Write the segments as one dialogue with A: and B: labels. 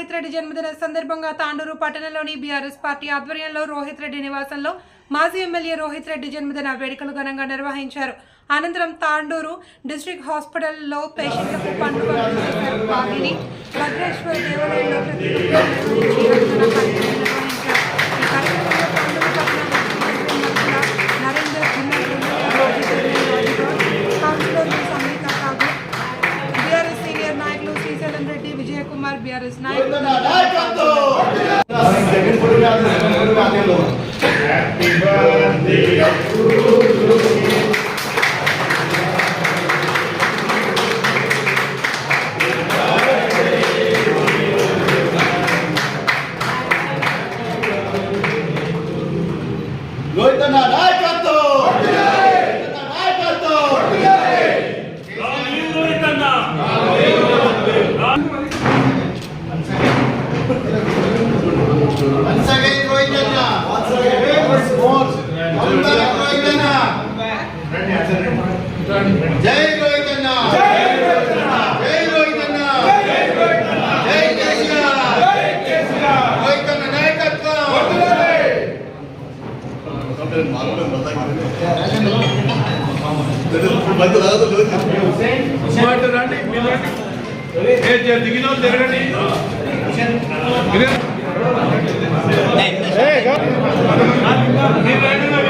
A: రోహిత్ రెడ్డి జన్మదిన సందర్భంగా తాండూరు పట్టణంలోని బీఆర్ఎస్ పార్టీ ఆధ్వర్యంలో రోహిత్ రెడ్డి నివాసంలో మాజీ ఎమ్మెల్యే రోహిత్ రెడ్డి జన్మదిన వేడుకలు ఘనంగా నిర్వహించారు. అనంతరం తాండూరు డిస్ట్రిక్ట్ హాస్పిటల్లో పేషెంట్లకు పండుగ పంపిణీ భద్రేశ్వర దేవాలయంలో
B: రోహితన్న జై రోహితన్న జై రోహితన్న జై కేసీఆర్! రోహితన్న నాయకత్వం!
C: దిగిన తిరగండి
D: చేదియనా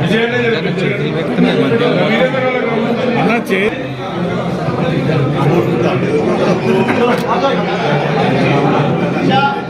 C: విజయనే జరిపించండి.
D: అన్నా చే అడ్డం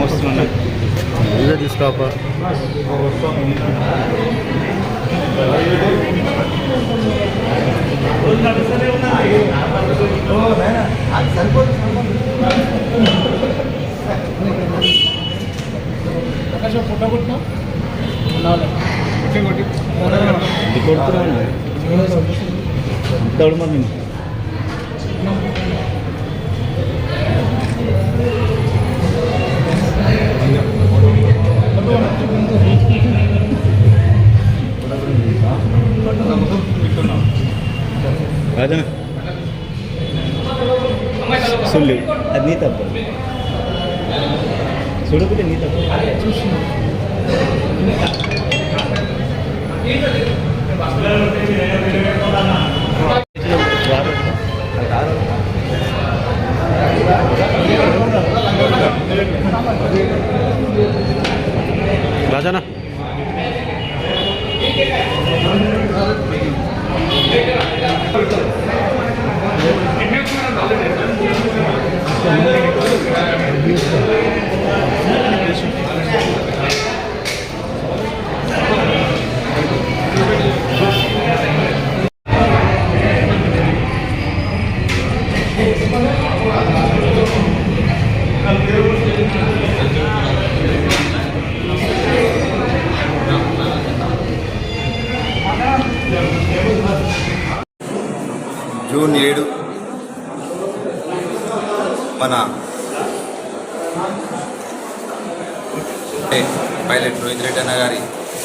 D: వస్తున్నా ఇదే తీసుకోపా. ఇది కొడుతున్నాను దౌడు राजा ಸುಳ್ಳು
B: ಅದು ನೀ ತಪ್ಪು ಸುಳ್ಳು ಬಿಟ್ಟು ನೀ ತಪ್ಪು ಚೂಸ್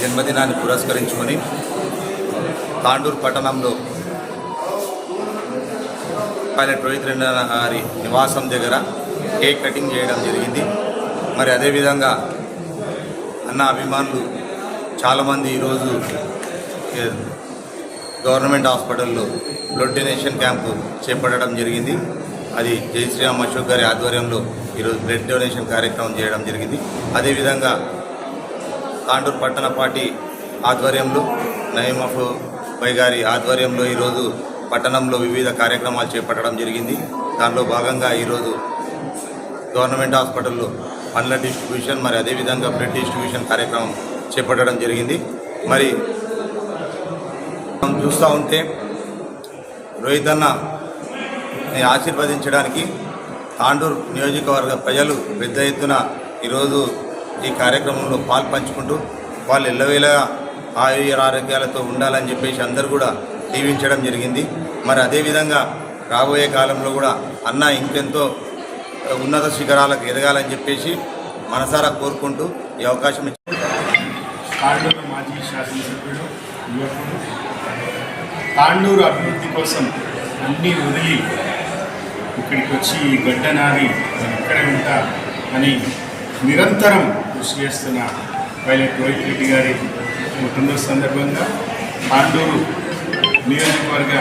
B: జన్మదినాన్ని పురస్కరించుకొని తాండూరు పట్టణంలో పైలట్ రోహిత్ రెడ్డి గారి నివాసం దగ్గర కేక్ కటింగ్ చేయడం జరిగింది. మరి అదేవిధంగా అన్న అభిమానులు చాలామంది ఈరోజు గవర్నమెంట్ హాస్పిటల్లో బ్లడ్ డొనేషన్ క్యాంపు చేపట్టడం జరిగింది. అది జయశ్రీరామ్ అశోక్ గారి ఆధ్వర్యంలో ఈరోజు బ్లడ్ డొనేషన్ కార్యక్రమం చేయడం జరిగింది. అదేవిధంగా తాండూరు పట్టణ పార్టీ ఆధ్వర్యంలో నయీం ఆఫ్ గారి ఆధ్వర్యంలో ఈరోజు పట్టణంలో వివిధ కార్యక్రమాలు చేపట్టడం జరిగింది. దానిలో భాగంగా ఈరోజు గవర్నమెంట్ హాస్పిటల్లో పండ్ల డిస్ట్రిబ్యూషన్ మరి అదేవిధంగా బ్లడ్ డిస్ట్రిబ్యూషన్ కార్యక్రమం చేపట్టడం జరిగింది. మరి మనం చూస్తూ ఉంటే రోహిత్ అన్న ఆశీర్వదించడానికి తాండూరు నియోజకవర్గ ప్రజలు పెద్ద ఎత్తున ఈరోజు ఈ కార్యక్రమంలో పాలు పంచుకుంటూ వాళ్ళు ఎల్లవేళగా ఆయుర ఆరోగ్యాలతో ఉండాలని చెప్పేసి అందరూ కూడా దీవించడం జరిగింది. మరి అదేవిధంగా రాబోయే కాలంలో కూడా అన్న ఇంకెంతో ఉన్నత శిఖరాలకు ఎదగాలని చెప్పేసి మనసారా కోరుకుంటూ ఈ అవకాశం ఇచ్చి
E: తాండూరు మాజీ శాసనసభ్యుడు తాండూరు అభివృద్ధి కోసం అన్నీ వదిలి ఇక్కడికి వచ్చి ఈ గడ్డ ఉంటా అని నిరంతరం కృషి చేస్తున్న పైలట్ రోహిత్ రెడ్డి గారి పుట్టినరోజు సందర్భంగా పాండూరు నియోజకవర్గ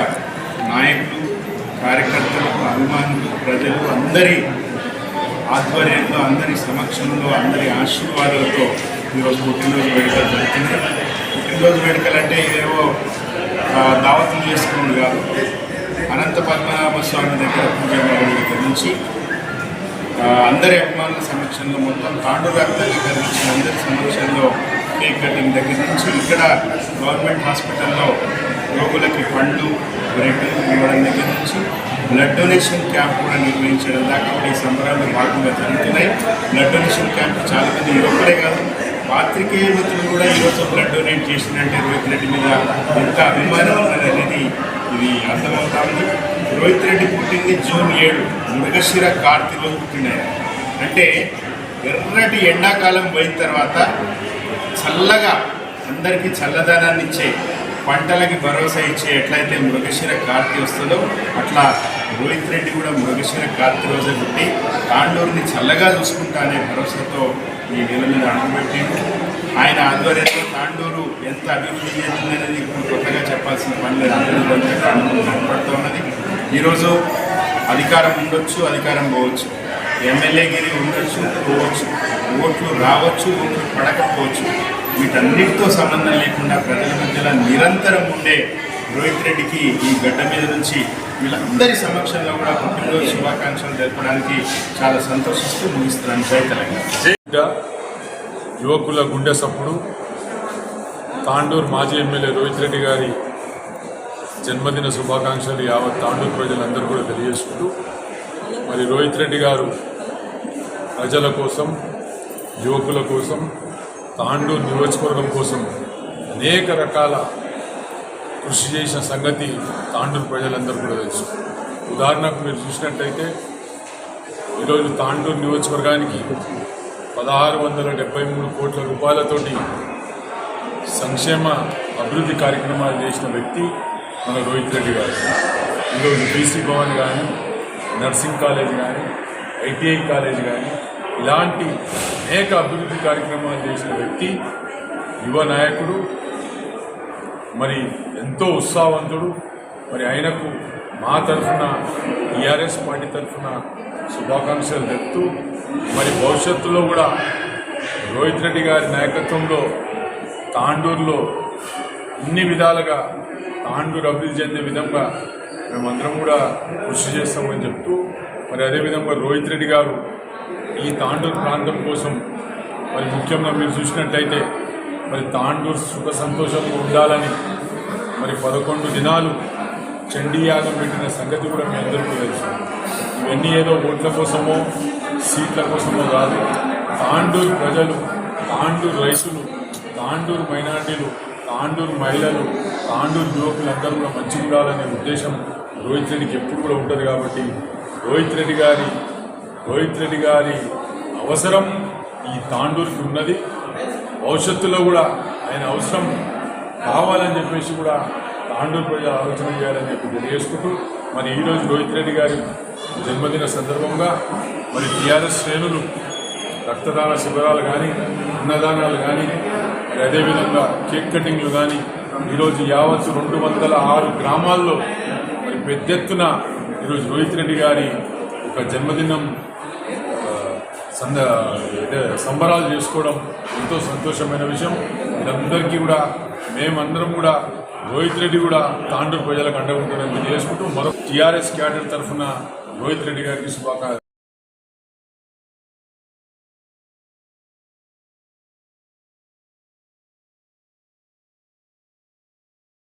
E: నాయకులు కార్యకర్తలు అభిమానులు ప్రజలు అందరి ఆధ్వర్యంలో అందరి సమక్షంలో అందరి ఆశీర్వాదాలతో ఈరోజు పుట్టినరోజు వేడుకలు జరుగుతుంది పుట్టినరోజు వేడుకలు అంటే ఇదేవో దావతులు చేసుకోండి కాదు. అనంత పద్మనాభ స్వామి దగ్గర పూజ నుంచి అందరి అభిమానుల సమక్షంలో మొత్తం తాండు వ్యాప్తంగా జరిగించిన అందరి సమక్షంలో కేక్ కటింగ్ దగ్గర నుంచి ఇక్కడ గవర్నమెంట్ హాస్పిటల్లో రోగులకి పండ్లు బ్రెడ్ ఇవ్వడం దగ్గర నుంచి బ్లడ్ డొనేషన్ క్యాంప్ కూడా నిర్వహించడం దాకా ఈ సంబరాలు భాగంగా జరుగుతున్నాయి. బ్లడ్ డొనేషన్ క్యాంప్ చాలా మంది యువకులే కాదు. పాత్రికేయ మిత్రులు కూడా ఈరోజు బ్లడ్ డొనేట్ చేసిందంటే రోహిత్ రెడ్డి మీద ఎంత అభిమానం అనేది ఇది అర్థమవుతా ఉంది. రోహిత్ రెడ్డి పుట్టింది జూన్ ఏడు. మృగశిర కార్తీలో రోజు పుట్టినాయి అంటే ఎర్రటి ఎండాకాలం పోయిన తర్వాత చల్లగా అందరికీ చల్లదనాన్ని ఇచ్చే పంటలకి భరోసా ఇచ్చే ఎట్లయితే మృగశిర కార్తీ వస్తుందో అట్లా రోహిత్ రెడ్డి కూడా మృగశిర కార్తీ రోజే పుట్టి తాండూరుని చల్లగా చూసుకుంటా అనే భరోసాతో ఈ నెల మీద అడుగుపెట్టిండు ఆయన ఆధ్వర్యంలో తాండూరు ఎంత అభివృద్ధి చెందిందనేది ఇప్పుడు కొత్తగా చెప్పాల్సిన పని లేదు. అందరూ కనపడుతూ ఉన్నది. ఈరోజు అధికారం ఉండొచ్చు అధికారం పోవచ్చు. ఎమ్మెల్యేగిరి ఉండొచ్చు పోవచ్చు. ఓట్లు రావచ్చు ఓట్లు పడకపోవచ్చు. వీటన్నిటితో సంబంధం లేకుండా ప్రజల మధ్యలో నిరంతరం ఉండే రోహిత్ రెడ్డికి ఈ గడ్డ మీద నుంచి వీళ్ళందరి సమక్షంలో కూడా పుట్టినరోజు శుభాకాంక్షలు తెలపడానికి చాలా సంతోషిస్తూ ముగిస్తున్నాను. జై తెలంగాణ.
F: యువకుల గుండె సప్పుడు. తాండూరు మాజీ ఎమ్మెల్యే రోహిత్ రెడ్డి గారి జన్మదిన శుభాకాంక్షలు యావత్ తాండూరు ప్రజలందరూ కూడా తెలియజేసుకుంటూ మరి రోహిత్ రెడ్డి గారు ప్రజల కోసం యువకుల కోసం తాండూరు నియోజకవర్గం కోసం అనేక రకాల కృషి చేసిన సంగతి తాండూరు ప్రజలందరూ కూడా తెలుసు. ఉదాహరణకు మీరు చూసినట్టయితే ఈరోజు తాండూరు నియోజకవర్గానికి పదహారు వందల డెబ్బై మూడు కోట్ల రూపాయలతోటి సంక్షేమ అభివృద్ధి కార్యక్రమాలు చేసిన వ్యక్తి మన రోహిత్ రెడ్డి గారు. ఈరోజు బీసీ భవన్ కానీ నర్సింగ్ కాలేజ్ కానీ ఐటీఐ కాలేజ్ కానీ ఇలాంటి అనేక అభివృద్ధి కార్యక్రమాలు చేసిన వ్యక్తి యువ నాయకుడు మరి ఎంతో ఉత్సాహవంతుడు. మరి ఆయనకు మా తరఫున టీఆర్ఎస్ పార్టీ తరఫున శుభాకాంక్షలు తెలుపుతూ మరి భవిష్యత్తులో కూడా రోహిత్ రెడ్డి గారి నాయకత్వంలో తాండూరులో అన్ని విధాలుగా తాండూరు అభివృద్ధి చెందే విధంగా మేమందరం కూడా కృషి చేస్తామని చెప్తూ మరి అదేవిధంగా రోహిత్ రెడ్డి గారు ఈ తాండూరు ప్రాంతం కోసం మరి ముఖ్యంగా మీరు చూసినట్టయితే మరి తాండూరు సుఖ సంతోషంగా ఉండాలని మరి పదకొండు దినాలు చండీయాగం పెట్టిన సంగతి కూడా మీ అందరికీ తెలుసు. ఇవన్నీ ఏదో ఓట్ల కోసమో సీట్ల కోసమో కాదు. తాండూరు ప్రజలు తాండూరు రైతులు తాండూరు మైనార్టీలు తాండూరు మహిళలు తాండూరు యువకులందరూ కూడా మంచిగా ఉండాలనే ఉద్దేశం రోహిత్ రెడ్డికి ఎప్పుడు కూడా ఉంటుంది కాబట్టి రోహిత్ రెడ్డి గారి రోహిత్ రెడ్డి గారి అవసరం ఈ తాండూరుకి ఉన్నది. భవిష్యత్తులో కూడా ఆయన అవసరం కావాలని చెప్పేసి కూడా తాండూరు ప్రజలు ఆలోచన చేయాలని చెప్పి తెలియజేసుకుంటూ మరి ఈరోజు రోహిత్ రెడ్డి గారి జన్మదిన సందర్భంగా మరి టీఆర్ఎస్ శ్రేణులు రక్తదాన శిబిరాలు కానీ అన్నదానాలు కానీ మరి అదేవిధంగా కేక్ కటింగ్లు కానీ ఈరోజు యావత్ రెండు వందల ఆరు గ్రామాల్లో మరి పెద్ద ఎత్తున ఈరోజు రోహిత్ రెడ్డి గారి ఒక జన్మదినం సంద సంబరాలు చేసుకోవడం ఎంతో సంతోషమైన విషయం. ఇదందరికీ కూడా మేమందరం కూడా రోహిత్ రెడ్డి కూడా తాండూరు ప్రజలకు అండగా ఉంటాడని తెలియజేసుకుంటూ మరో టీఆర్ఎస్ క్యాడర్ తరఫున రోహిత్ రెడ్డి గారికి శుభాకాంక్షలు.